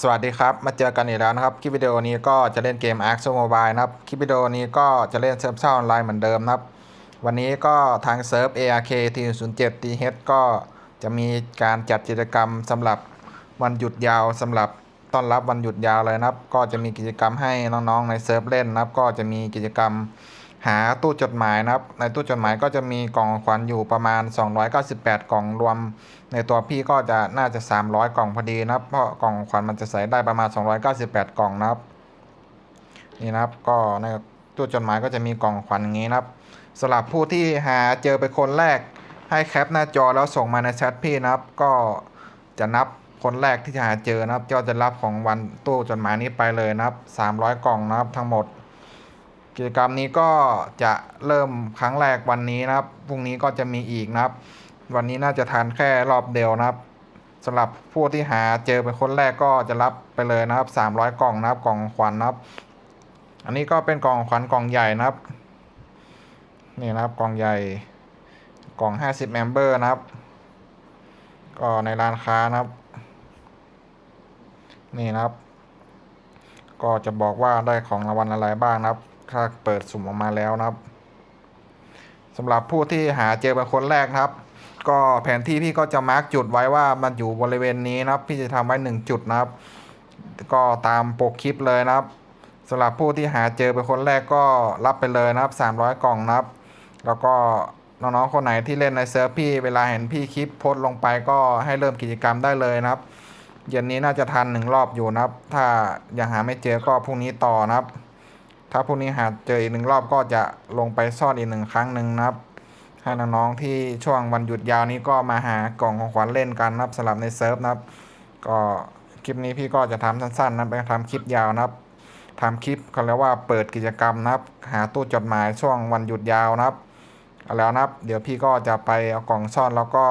สวัสดีครับ มาเจอกันอีกแล้วนะครับ คลิปวิดีโอนี้ก็จะเล่นเกม Ark Mobile นะครับ คลิปวิดีโอนี้ก็จะเล่นเซิร์ฟเช่าออนไลน์เหมือนเดิมนะครับ วันนี้ก็ทางเซิร์ฟ ARK T07 TH ก็จะมีการจัดกิจกรรมสำหรับวันหยุดยาวสำหรับต้อนรับวันหยุดยาวเลยนะครับ ก็จะมีกิจกรรมให้น้องๆในเซิร์ฟเล่นนะครับ ก็จะมีกิจกรรม หาตู้จดหมายนะครับ ในตู้จดหมายก็จะมีกล่องขวัญอยู่ประมาณ 298 กล่องรวม ในตัวพี่ก็จะน่าจะ 300 กล่องพอดีนะครับ เพราะกล่องขวัญมันจะใส่ได้ประมาณ 298 กล่องนะครับ นี่นะครับก็ในตู้จดหมายก็จะมีกล่องขวัญอย่างนี้นะครับสำหรับผู้ที่หาเจอไปคนแรก ให้แคปหน้าจอแล้วส่งมาในแชทพี่นะครับ ก็จะนับคนแรกที่จะหาเจอนะครับก็จะรับของวันตู้จดหมายนี้ไปเลยนะครับ 300 กล่องนะครับทั้งหมด กิจกรรมนี้ก็จะเริ่มครั้งแรกวันนี้นะครับ พรุ่งนี้ก็จะมีอีกนะครับ วันนี้น่าจะทานแค่รอบเดียวนะครับสำหรับผู้ที่หาเจอเป็นคนแรกก็จะรับไปเลยนะครับ 300 กล่องนะครับ กล่องขวัญนะครับ อันนี้ก็เป็นกล่องขวัญกล่องใหญ่นะครับ นี่นะครับกล่องใหญ่ กล่อง 50เมมเบอร์นะครับ ก็ในร้านค้านะครับ นี่นะครับ ก็จะบอกว่าได้ของรางวัลอะไรบ้างนะครับ ถ้าเปิดสุ่มออกมาแล้วนะครับสำหรับผู้ที่หาเจอเป็นคนแรกครับ ก็แผนที่พี่ก็จะมาร์กจุดไว้ว่ามันอยู่บริเวณนี้นะครับ พี่จะทำไว้หนึ่งจุดนะครับ ก็ตามปกคลิปเลยนะครับสำหรับผู้ที่หาเจอเป็นคนแรกก็รับไปเลยนะครับ 300 กล่องนะครับ แล้วก็น้องๆคนไหนที่เล่นในเซิร์ฟพี่เวลาเห็นพี่คลิปโพสลงไปก็ให้เริ่มกิจกรรมได้เลยนะครับเย็นนี้น่าจะทันหนึ่งรอบอยู่นะครับ ถ้ายังหาไม่เจอก็พรุ่งนี้ต่อนะครับ ถ้าพรุ่งนี้หาเจออีกหนึ่งรอบก็จะลงไปซ่อนอีกหนึ่งครั้งหนึ่งนะครับให้น้องๆที่ช่วงวันหยุดยาวนี้ก็มาหากล่องของขวัญเล่นกันนะครับสำหรับในเซิร์ฟนะครับ ก็คลิปนี้พี่ก็จะทำสั้นๆนะไปทำคลิปยาวนะครับทำคลิปเขาเรียกว่าเปิดกิจกรรมนะครับ หาตู้จดหมายช่วงวันหยุดยาวนะครับแล้วนะครับ เดี๋ยวพี่ก็จะไปเอากล่องซ่อนแล้วก็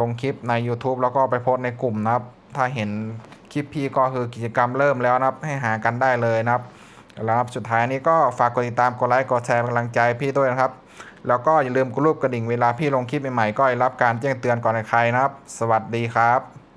ลงคลิปใน YouTube แล้วก็ไปโพสในกลุ่มนะครับ ถ้าเห็นคลิปพี่ก็คือกิจกรรมเริ่มแล้วนะครับ ให้หากันได้เลยนะครับ แล้วครับสุดท้ายนี้ก็ฝากกดติดตามกดไลค์กดแชร์เป็นกำลังใจพี่ด้วยนะครับ แล้วก็อย่าลืมกดรูปกระดิ่งเวลาพี่ลงคลิปใหม่ๆก็ได้รับการแจ้งเตือนก่อนใครนะครับ สวัสดีครับ